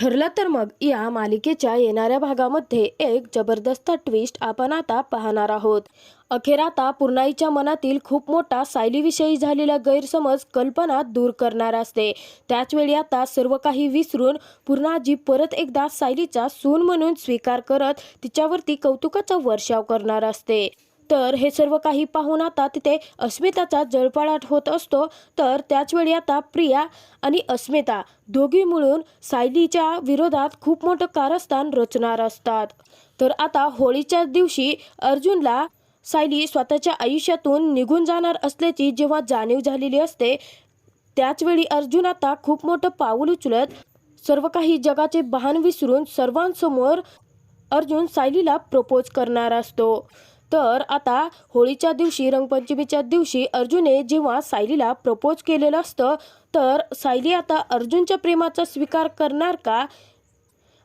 ठरलं तर मग या मालिकेच्या येणाऱ्या भागामध्ये एक जबरदस्त ट्विस्ट आपण आता पाहणार आहोत. अखेर आता पूर्णाईच्या मनातील खूप मोठा सायलीविषयी झालेला गैरसमज कल्पना दूर करणार असते. त्याचवेळी आता सर्व काही विसरून पूर्णाजी परत एकदा सायलीचा सून म्हणून स्वीकार करत तिच्यावरती कौतुकाचा वर्षाव करणार असते. तर हे सर्व काही पाहून आता तिथे अस्मिताचा जळपाळाट होत असतो. तर त्याचवेळी आता प्रिया आणि अस्मिता दोघी मिळून सायलीच्या विरोधात खूप मोठं कारस्थान रचणार असतात. तर आता होळीच्या दिवशी अर्जुनला सायली स्वतःच्या आयुष्यातून निघून जाणार असल्याची जेव्हा जाणीव झालेली असते त्याचवेळी अर्जुन आता खूप मोठं पाऊल उचलत सर्व काही जगाचे बहान विसरून सर्वांसमोर अर्जुन सायलीला प्रपोज करणार असतो. तर आता होळीच्या दिवशी रंगपंचमीच्या दिवशी अर्जुने जेव्हा सायलीला प्रपोज केलेलं असतं तर सायली आता अर्जुनच्या प्रेमाचा स्वीकार करणार का?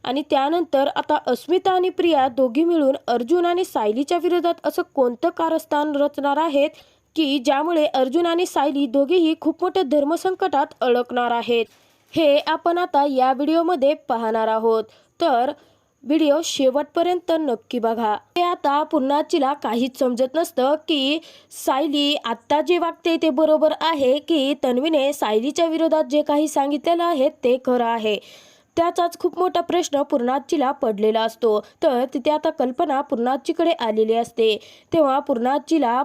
आणि त्यानंतर आता अस्मिता आणि प्रिया दोघी मिळून अर्जुन आणि सायलीच्या विरोधात असं कोणतं कारस्थान रचणार आहेत की ज्यामुळे अर्जुन आणि सायली दोघेही खूप मोठ्या धर्मसंकटात अडकणार आहेत? हे आपण आता या व्हिडिओमध्ये पाहणार आहोत. तर व्हिडिओ शेवटपर्यंत नक्की बघा. ते आता पूर्णाचीला काहीच समजत नसतं की सायली आत्ता जे वागते ते बरोबर आहे की तन्वीने सायलीच्या विरोधात जे काही सांगितलेलं आहे ते खरं आहे. त्याचाच खूप मोठा प्रश्न पूर्णाजीला पडलेला असतो. तर तिथे आता कल्पना पूर्णाजीकडे आलेली असते. तेव्हा पूर्णाजीला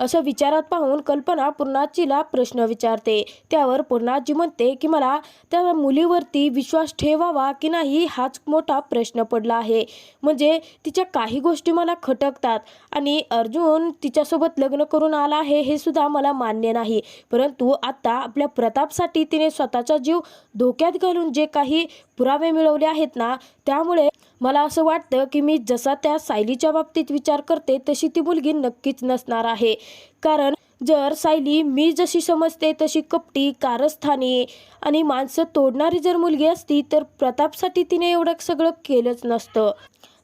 असं विचारात पाहून कल्पना पूर्णाजीला प्रश्न विचारते. त्यावर पूर्णाजी म्हणते की मला त्या मुलीवरती विश्वास ठेवावा की नाही हाच मोठा प्रश्न पडला आहे. म्हणजे तिच्या काही गोष्टी मला खटकतात आणि अर्जुन तिच्यासोबत लग्न करून आला आहे हे सुद्धा मला मान्य नाही. परंतु आता आपल्या प्रतापसाठी तिने स्वतःचा जीव धोक्यात घालून जे काही पुरावे मिळवले आहेत ना त्यामुळे मला असं वाटतं की मी जसा त्या सायलीच्या बाबतीत विचार करते तशी ती मुलगी नक्कीच नसणार आहे. कारण जर सायली मी जशी समजते तशी कपटी कारस्थानी आणि माणसं तोडणारी जर मुलगी असती तर प्रतापसाठी तिने एवढं सगळं केलंच नसतं.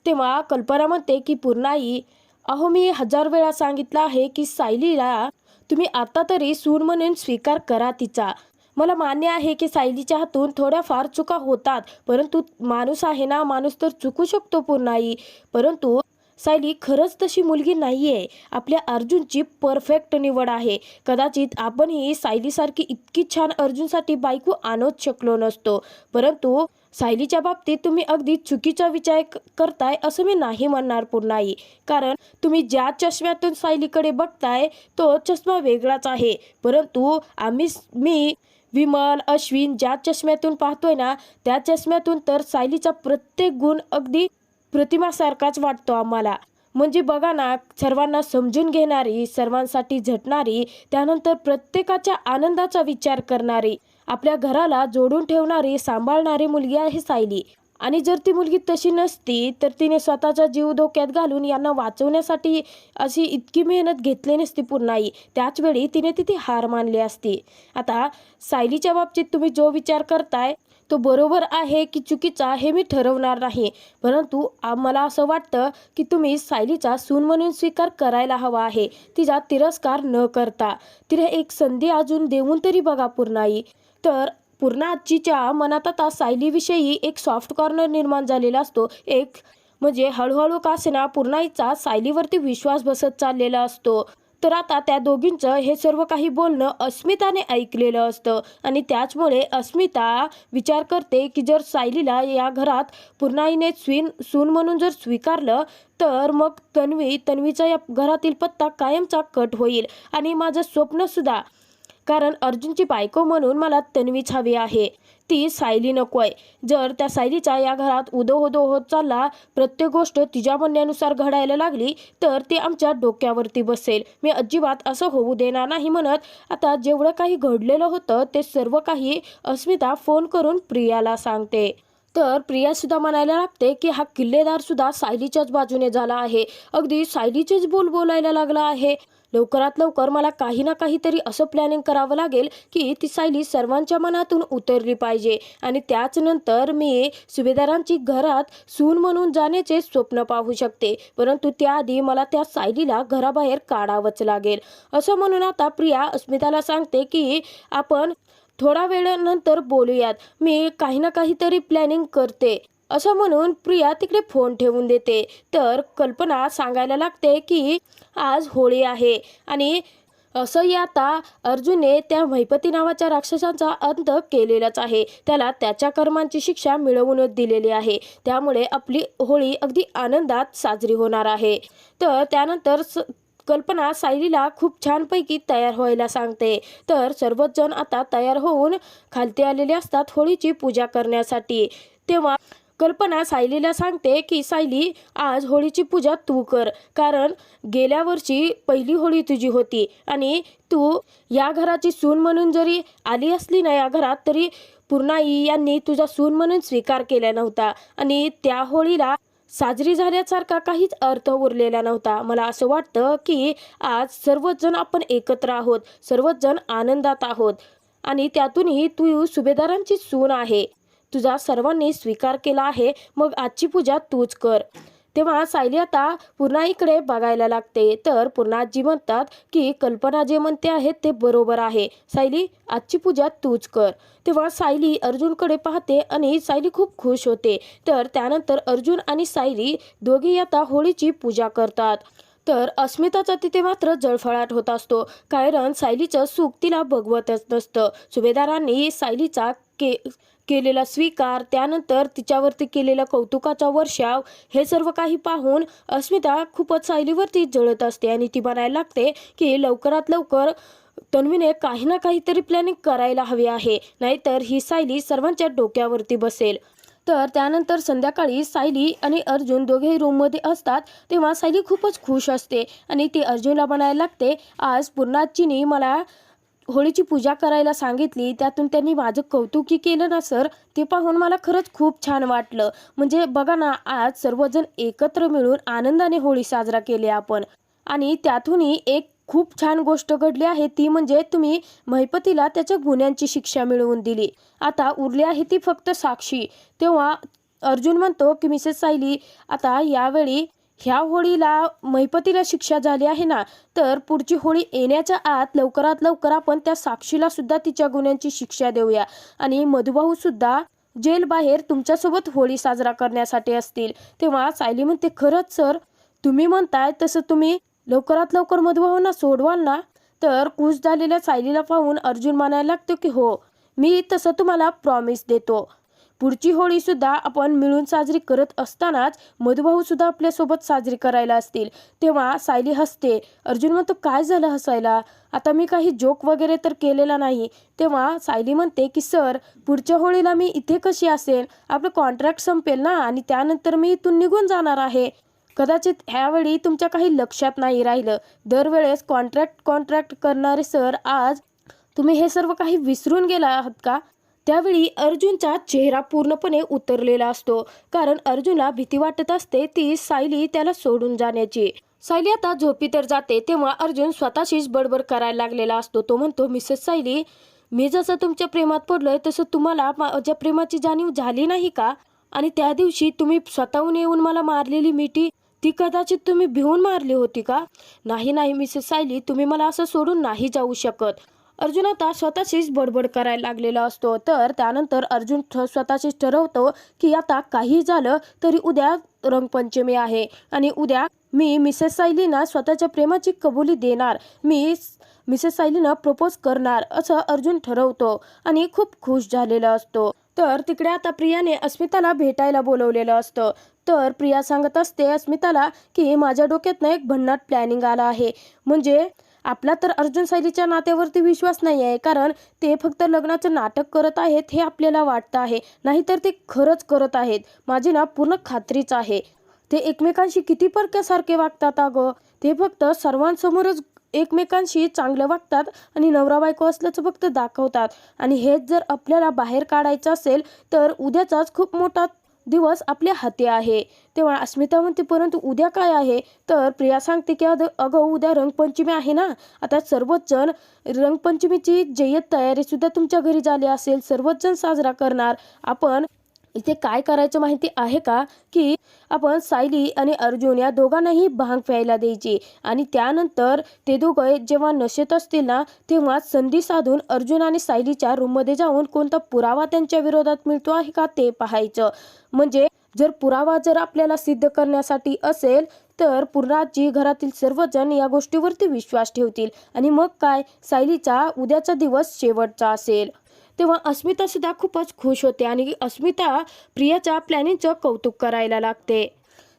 तेव्हा कल्पना म्हणते की पूर्णाई अहो मी हजार वेळा सांगितलं आहे की सायलीला तुम्ही आता तरी सून म्हणून स्वीकार करा तिचा. मला मान्य आहे की सायलीच्या हातून थोड्याफार चुका होतात परंतु माणूस आहे ना माणूस तर चुकू शकतो पूर्णाई. परंतु सायली खरंच तशी मुलगी नाहीये. आपल्या अर्जुनची परफेक्ट निवड आहे. कदाचित आपणही सायलीसारखी इतकी छान अर्जुनसाठी बायको आणूच शकलो नसतो. परंतु सायलीच्या बाबतीत तुम्ही अगदी चुकीचा विचार करताय असं मी नाही म्हणणार पूर्णाई. कारण तुम्ही ज्या चष्म्यातून सायलीकडे बघताय तो चष्मा वेगळाच आहे. परंतु आम्ही मी विमल अश्विन ज्या चष्म्यातून पाहतोय ना त्या चष्म्यातून तर सायलीचा प्रत्येक गुण अगदी प्रतिमासारखाच वाटतो आम्हाला. म्हणजे बघा ना सर्वांना समजून घेणारी सर्वांसाठी झटणारी त्यानंतर प्रत्येकाच्या आनंदाचा विचार करणारी आपल्या घराला जोडून ठेवणारी सांभाळणारी मुलगी आहे सायली. आणि जर ती मुलगी तशी नसती तर तिने स्वतःचा जीव धोक्यात घालून यांना वाचवण्यासाठी अशी इतकी मेहनत घेतली नसती पूर्णाई. त्याचवेळी तिने तिथे हार मानली असती. आता सायलीच्या बाबतीत तुम्ही जो विचार करताय तो बरोबर आहे की चुकीचा हे मी ठरवणार नाही. परंतु मला असं वाटतं की तुम्ही सायलीचा सून म्हणून स्वीकार करायला हवा आहे. तिचा तिरस्कार न करता. तिला एक संधी अजून देऊन तरी बघा पूर्णाई. तर पूर्णाजीच्या मनात आता सायलीविषयी एक सॉफ्ट कॉर्नर निर्माण झालेला असतो. एक म्हणजे हळूहळू का असेना पूर्णाईचा सायलीवरती विश्वास बसत चाललेला असतो. तर आता त्या दोघींचं हे सर्व काही बोलणं अस्मिताने ऐकलेलं असतं आणि त्याचमुळे अस्मिता विचार करते की जर सायलीला या घरात पूर्णाईने स्वीन सून म्हणून जर स्वीकारलं तर मग तन्वी तन्वीचा या घरातील पत्ता कायमचा कट होईल आणि माझं स्वप्नसुद्धा कारण अर्जुनची बायको म्हणून मला तन्वीच हवी आहे. ती सायली नको आहे जर त्या सायलीचा या घरात उदोहोदो होत चालला प्रत्येक गोष्ट तिच्या म्हणण्यानुसार घडायला लागली तर ती आमच्या डोक्यावरती बसेल. मी अजिबात असं होऊ देणार नाही म्हणत. आता जेवढं काही घडलेलं होतं ते सर्व काही अस्मिता फोन करून प्रियाला सांगते. तर प्रियासुद्धा म्हणायला लागते की हा किल्लेदारसुद्धा सायलीच्याच बाजूने झाला आहे. अगदी सायलीचेच बोल बोलायला लागला आहे. लवकरात लवकर मला काही ना काहीतरी असं प्लॅनिंग करावं लागेल की ती सायली सर्वांच्या मनातून उतरली पाहिजे. आणि त्याच नंतर मी सुभेदारांची घरात सून म्हणून जाण्याचे स्वप्न पाहू शकते. परंतु त्याआधी मला त्या सायलीला घराबाहेर काढावंच लागेल. असं म्हणून आता प्रिया अस्मिताला सांगते की आपण थोडा वेळानंतर बोलूयात. मी काही ना काहीतरी प्लॅनिंग करते. असं म्हणून प्रिया तिकडे फोन ठेवून देते. तर कल्पना सांगायला लागते की आज होळी आहे आणि असंही आता अर्जुनने त्या महिपती नावाच्या राक्षसाचा अंत केलेलाच आहे. त्याला त्याच्या कर्मांची शिक्षा मिळवूनच दिलेली आहे. त्यामुळे आपली होळी अगदी आनंदात साजरी होणार आहे. तर त्यानंतर स कल्पना सायलीला खूप छानपैकी तयार व्हायला सांगते. तर सर्वच जण आता तयार होऊन खालती आलेले असतात होळीची पूजा करण्यासाठी. तेव्हा कल्पना सायलीला सांगते की सायली आज होळीची पूजा तू कर. कारण गेल्या वर्षी पहिली होळी तुझी होती आणि तू या घराची सून म्हणून जरी आली असली ना या घरात तरी पूर्णाई यांनी तुझा सून म्हणून स्वीकार केला नव्हता आणि त्या होळीला साजरी झाल्यासारखा काहीच अर्थ उरलेला नव्हता. मला असं वाटतं की आज सर्वच जण आपण एकत्र आहोत सर्वच जण आनंदात आहोत आणि त्यातूनही तू सुभेदारांची सून आहे. तुझा सर्वांनी स्वीकार केला आहे मग आजची पूजा तूच कर. तेव्हा सायली आता पूर्णाईकडे बघायला लागते. तर पूर्णा जी म्हणतात की कल्पना जे म्हणते आहे ते बरोबर आहे. सायली आजची पूजा तूच कर. तेव्हा सायली अर्जुनकडे पाहते आणि सायली खूप खुश होते. तर त्यानंतर अर्जुन आणि सायली दोघी आता होळीची पूजा करतात. तर अस्मिताचा तिथे मात्र जळफळाट होत असतो. कारण सायलीचं सुख तिला बघवतच नसतं. सुभेदारांनी सायलीचा के केलेला स्वीकार त्यानंतर तिच्यावरती केलेला कौतुकाचा वर्षाव हे सर्व काही पाहून अस्मिता खूपच सायलीवरती जळत असते आणि ती म्हणायला लागते की लवकरात लवकर तन्वीने काही ना काहीतरी प्लॅनिंग करायला हवी आहे नाहीतर ही सायली सर्वांच्या डोक्यावरती बसेल. तर त्यानंतर संध्याकाळी सायली आणि अर्जुन दोघेही रूममध्ये असतात तेव्हा सायली खूपच खुश असते आणि ती अर्जुनला म्हणायला लागते आज पूर्णाचीनी मला होळीची पूजा करायला सांगितली त्यातून त्यांनी माझं कौतुकी केलं ना सर? ते पाहून मला खरंच खूप छान वाटलं. म्हणजे बघा ना आज सर्वजण एकत्र मिळून आनंदाने होळी साजरा केली आपण. आणि त्यातूनही एक खूप छान गोष्ट घडली आहे ती म्हणजे तुम्ही महिपतीला त्याच्या गुन्ह्यांची शिक्षा मिळवून दिली. आता उरली आहे ती फक्त साक्षी. तेव्हा अर्जुन म्हणतो की मिसेस सायली आता यावेळी ह्या होळीला महिपतीला शिक्षा झाली आहे ना तर पुढची होळी येण्याच्या आत लवकरात लवकर आपण त्या साक्षीला सुद्धा तिच्या गुन्ह्यांची शिक्षा देऊया. आणि मधुभाऊ सुद्धा जेल बाहेर तुमच्यासोबत होळी साजरा करण्यासाठी असतील. तेव्हा सायली म्हणते खरंच सर तुम्ही म्हणताय तसं तुम्ही लवकरात लवकर मधुभाऊंना सोडवाल ना तर खुश झालेल्या सायलीला पाहून अर्जुन म्हणायला लागतो की हो मी तसं तुम्हाला प्रॉमिस देतो. पुढची होळी सुद्धा आपण मिळून साजरी करत असतानाच मधुभाऊ सुद्धा आपल्यासोबत साजरी करायला असतील. तेव्हा सायली हसते अर्जुन म्हणतो काय झालं हसायला? आता मी काही जोक वगैरे तर केलेला नाही. तेव्हा सायली म्हणते की सर पुढच्या होळीला मी इथे कशी असेल? आपलं कॉन्ट्रॅक्ट संपेल ना आणि त्यानंतर मी इथून निघून जाणार आहे. कदाचित ह्यावेळी तुमच्या काही लक्षात नाही राहिलं. दरवेळेस कॉन्ट्रॅक्ट कॉन्ट्रॅक्ट करणारे सर आज तुम्ही हे सर्व काही विसरून गेला आहात का? त्यावेळी अर्जुनचा चेहरा पूर्णपणे उतरलेला असतो. कारण अर्जुनला भीती वाटत असते ती सायली त्याला सोडून जाण्याची. सायली आता झोपी तर जाते तेव्हा अर्जुन स्वतःशीच बडबड करायला लागलेला असतो. तो म्हणतो मिसेस सायली मी जसं तुमच्या प्रेमात पडलोय तसं तुम्हाला माझ्या प्रेमाची जाणीव झाली नाही का? आणि त्या दिवशी तुम्ही स्वतःहून येऊन मला मारलेली मिठी ती कदाचित तुम्ही भिवून मारली होती का? नाही नाही मिसेस सायली तुम्ही मला असं सोडून नाही जाऊ शकत. अर्जुन आता स्वतःशीच बडबड करायला लागलेला असतो. तर त्यानंतर अर्जुन ठ- स्वतःशीच ठरवतो की आता काही झालं तरी उद्या रंगपंचमी आहे. आणि उद्या मी मिसेस सायलीना स्वतःच्या प्रेमाची कबुली देणार. मी मिसेस सायलीनं प्रपोज करणार असं अर्जुन ठरवतो आणि खूप खुश झालेला असतो. तर तिकडे आता प्रियाने अस्मिताला भेटायला बोलवलेलं असतं. तर प्रिया सांगत असते अस्मिताला की माझ्या डोक्यातनं एक भन्नाट प्लॅनिंग आला आहे. म्हणजे आपला तर अर्जुन शैलीच्या नात्यावरती विश्वास नाही आहे कारण ते फक्त लग्नाचं नाटक करत आहेत हे आपल्याला वाटतं आहे. नाहीतर ते खरंच करत आहेत. माझी ना पूर्ण खात्रीच आहे. ते एकमेकांशी किती परक्यासारखे वागतात अगं? ते फक्त सर्वांसमोरच एकमेकांशी चांगलं वागतात आणि नवरा बायको असल्याचं फक्त दाखवतात. आणि हेच जर आपल्याला बाहेर काढायचं असेल तर उद्याचाच खूप मोठा दिवस आपल्या हाती आहे. तेव्हा अस्मिता म्हणते परंतु उद्या काय आहे? तर प्रिया सांगते की अद- अगं उद्या रंगपंचमी आहे ना. आता सर्वच जण रंगपंचमीची जय्यत तयारी सुद्धा तुमच्या घरी झाली असेल. सर्वच जण साजरा करणार. आपण इथे काय करायचं माहिती आहे का? की आपण सायली आणि अर्जुन या दोघांनाही भांग प्यायला द्यायची. आणि त्यानंतर ते दोघं जेव्हा नशेत असतील ना तेव्हा संधी साधून अर्जुन आणि सायलीच्या रूममध्ये जाऊन कोणता पुरावा त्यांच्या विरोधात मिळतो आहे का ते पाहायचं. म्हणजे जर पुरावा जर आपल्याला सिद्ध करण्यासाठी असेल तर पुराची घरातील सर्वजण या गोष्टीवरती विश्वास ठेवतील. आणि मग काय? सायलीचा उद्याचा दिवस शेवटचा असेल. तेव्हा अस्मिता सुद्धा खूपच खुश होते आणि अस्मिता प्रियाच्या प्लॅनिंगचं कौतुक करायला लागते.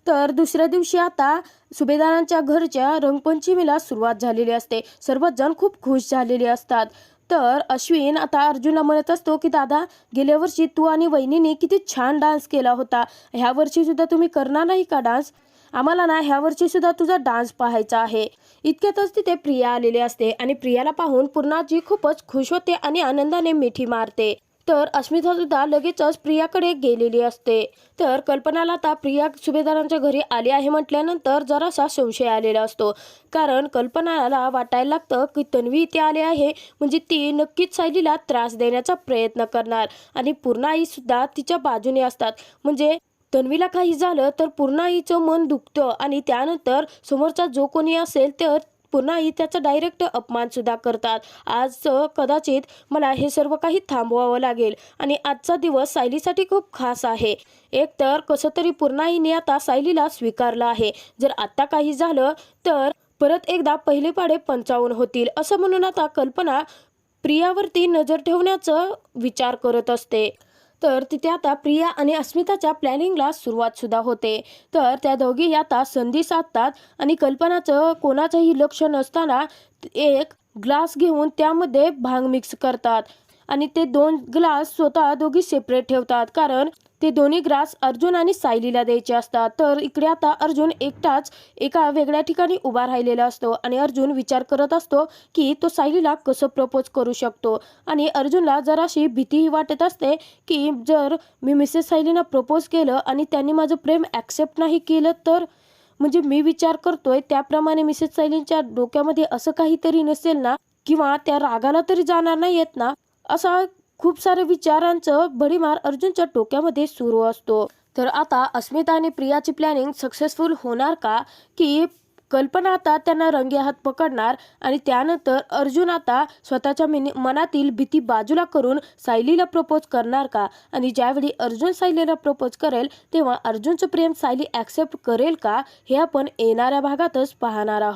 तर दुसऱ्या दिवशी आता सुभेदारांच्या घरच्या रंगपंचमीला सुरुवात झालेली असते. सर्वच जण खूप खुश झालेले असतात. तर अश्विन आता अर्जुनला म्हणत असतो की दादा गेल्या वर्षी तू आणि वहिनीने किती छान डान्स केला होता. ह्या वर्षी सुद्धा तुम्ही करणार नाही का डान्स? आम्हाला ना ह्या सुद्धा तुझा डान्स पाहायचा आहे. इतक्यातच तिथे प्रिया आलेली असते आणि प्रियाला पाहून पूर्णाजी खूपच खुश होते आणि आनंदाने मिठी मारते. तर अस्मिता सुद्धा लगेचच प्रियाकडे गेलेली असते. तर कल्पनाला आता प्रिया सुभेदारांच्या घरी आली आहे म्हटल्यानंतर जरासा संशय आलेला असतो. कारण कल्पनाला वाटायला लागतं की तन्वी इथे आली आहे म्हणजे ती नक्कीच सायलीला त्रास देण्याचा प्रयत्न करणार. आणि पूर्णाई सुद्धा तिच्या बाजूने असतात. म्हणजे तन्वीला काही झालं तर पूर्णाईचं मन दुखतं आणि त्यानंतर समोरचा जो कोणी असेल तर पुन्हाही त्याचा डायरेक्ट अपमानसुद्धा करतात. आज कदाचित मला हे सर्व काही थांबवावं लागेल आणि आजचा दिवस सायलीसाठी खूप खास आहे. एक तर कसं तरी पूर्णाईने आता सायलीला स्वीकारलं आहे. जर आत्ता काही झालं तर परत एकदा पहिले पाडे पंचावन्न होतील असं म्हणून आता कल्पना प्रियावरती नजर ठेवण्याचं विचार करत असते. तर तिथे आता प्रिया आणि अस्मिताच्या प्लॅनिंगला सुरुवात सुद्धा होते. तर त्या दोघी आता संधी साधतात आणि कल्पनाचं कोणाचंही लक्ष नसताना एक ग्लास घेऊन त्यामध्ये भांग मिक्स करतात. आणि ते दोन ग्लास स्वतः दोघी सेपरेट ठेवतात. कारण ते दोन्ही ग्रास अर्जुन आणि सायलीला द्यायचे असतात. तर इकडे आता अर्जुन एकटाच एका वेगळ्या ठिकाणी उभा राहिलेला असतो आणि अर्जुन विचार करत असतो की तो सायलीला कसं प्रपोज करू शकतो. आणि अर्जुनला जराशी भीतीही वाटत असते की जर मी मिसेस सायलीना प्रपोज केलं आणि त्यांनी माझं प्रेम ॲक्सेप्ट नाही केलं तर? म्हणजे मी विचार करतोय त्याप्रमाणे मिसेस सायलींच्या डोक्यामध्ये असं काहीतरी नसेल ना? किंवा त्या रागाला तरी जाणार नाही येत ना? असा खूप सारे विचारांचं भडीमार अर्जुनच्या डोक्यामध्ये सुरू असतो. तर आता अस्मिता आणि प्रियाची प्लॅनिंग सक्सेसफुल होणार का? की कल्पना आता त्यांना रंगे हात पकडणार आणि त्यानंतर अर्जुन आता स्वतःच्या मिनी मनातील भीती बाजूला करून सायलीला प्रपोज करणार का? आणि ज्यावेळी अर्जुन सायलीला प्रपोज करेल तेव्हा अर्जुनचं प्रेम सायली ॲक्सेप्ट करेल का? हे आपण येणाऱ्या भागातच पाहणार आहोत.